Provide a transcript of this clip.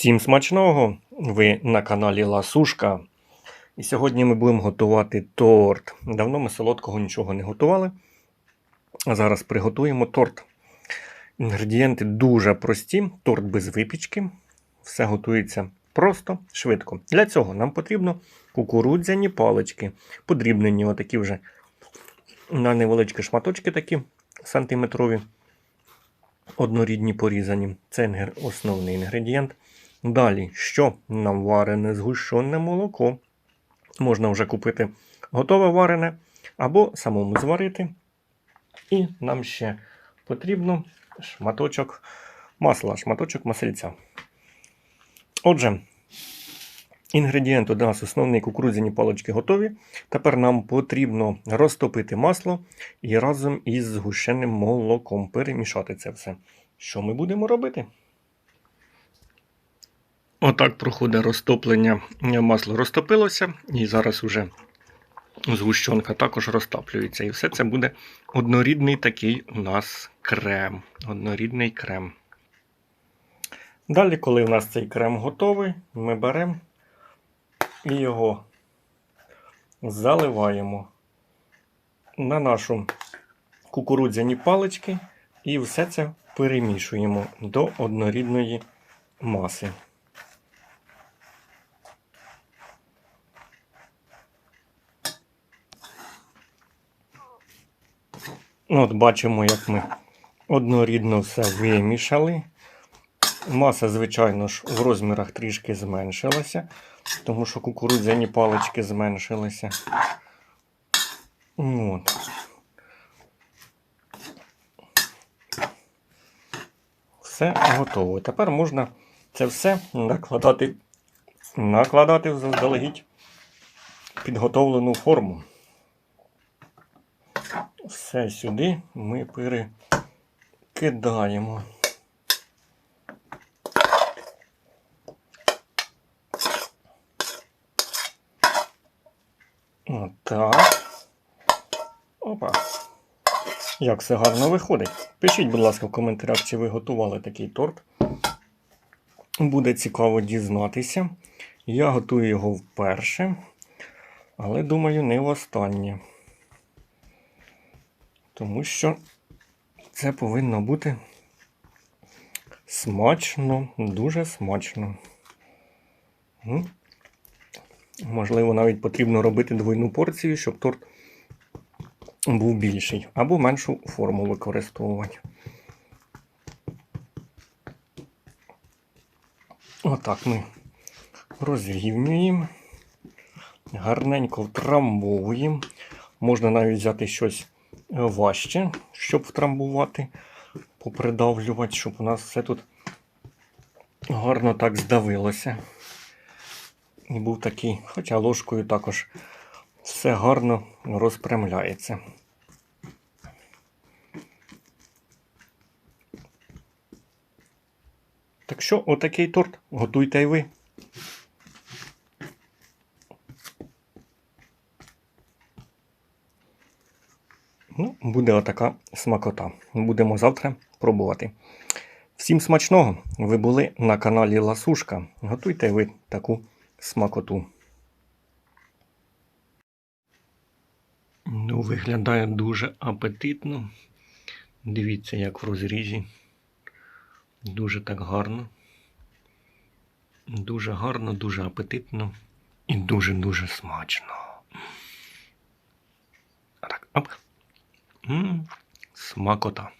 Всім смачного! Ви на каналі Ласушка. І сьогодні ми будемо готувати торт. Давно ми солодкого нічого не готували. А зараз приготуємо торт. Інгредієнти дуже прості: торт без випічки. Все готується просто, швидко. Для цього нам потрібно кукурудзяні палички, подрібнені отакі вже на невеличкі шматочки такі сантиметрові, однорідні порізані. Це основний інгредієнт. Далі, що нам варене згущене молоко. Можна вже купити готове варене або самому зварити. І нам ще потрібно шматочок масла, шматочок масельця. Отже, інгредієнти у нас основні кукурудзяні палички готові. Тепер нам потрібно розтопити масло і разом із згущеним молоком перемішати це все. Що ми будемо робити? Отак проходить розтоплення. Масло розтопилося, і зараз уже згущенка також розтоплюється. І все це буде однорідний такий у нас крем. Однорідний крем. Далі, коли у нас цей крем готовий, ми беремо і його заливаємо на нашу кукурудзяні палички і все це перемішуємо до однорідної маси. От бачимо, як ми однорідно все вимішали. Маса, звичайно ж, в розмірах трішки зменшилася, тому що кукурудзяні палички зменшилися. От. Все готово. Тепер можна це все накладати, накладати заздалегідь підготовлену форму. Все сюди ми перекидаємо. Отак. Опа. Як все гарно виходить. Пишіть, будь ласка, в коментарях, чи ви готували такий торт. Буде цікаво дізнатися. Я готую його вперше, але думаю, не востаннє. Тому що це повинно бути смачно, дуже смачно. Можливо, навіть потрібно робити двойну порцію, щоб торт був більший, або меншу форму використовувати. Отак ми розрівнюємо, гарненько втрамбовуємо. Можна навіть взяти щось важче, щоб втрамбувати, попридавлювати, щоб у нас все тут гарно так здавилося. І був такий, хоча ложкою також все гарно розпрямляється. Так що, отакий торт готуйте й ви. Ну, буде отака смакота. Будемо завтра пробувати. Всім смачного! Ви були на каналі Ласушка. Готуйте ви таку смакоту. Ну, виглядає дуже апетитно. Дивіться, як в розрізі. Дуже так гарно. Дуже гарно, дуже апетитно і дуже-дуже смачно. А Так, оп. М, Смакота.